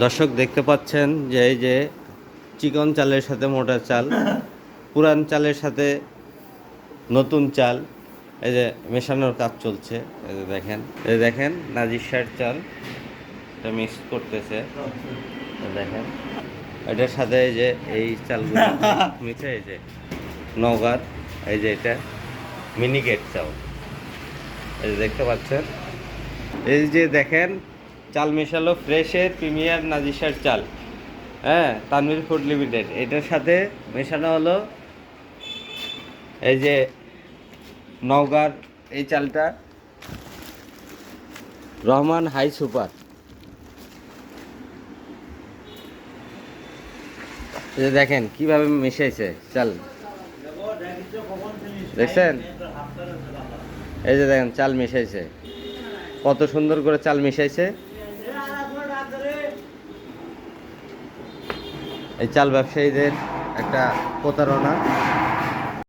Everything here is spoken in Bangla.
দর্শক দেখতে পাচ্ছেন যে এই যে চিকন চালের সাথে মোটা চাল, পুরান চালের সাথে নতুন চাল, এই যে মেশানোর কাজ চলছে। এই যে দেখেন, এই দেখেন শাহ চাল, এটা মিক্স করতেছে। দেখেন, এটার সাথে এই যে এই চালগুলো মিশে, এই যে নগার এই যে এটা মিনিকেট চাল। এই যে দেখতে পাচ্ছেন? এই যে দেখেন চাল মেশালো ফ্রেশের প্রিমিয়ার নাজিসার চাল। হ্যাঁ তানভীর ফুড লিমিটেড। এটার সাথে মেশানো হলো এই যে নওগাঁর এই চালটা। Rahman high super. যে দেখেন, কীভাবে মিশাইছে চাল। দেখছেন? এই যে দেখেন, চাল মিশাইছে। কত সুন্দর করে চাল মিশাইছে। এই চাল ব্যবসায়ীদের একটা প্রতারণা।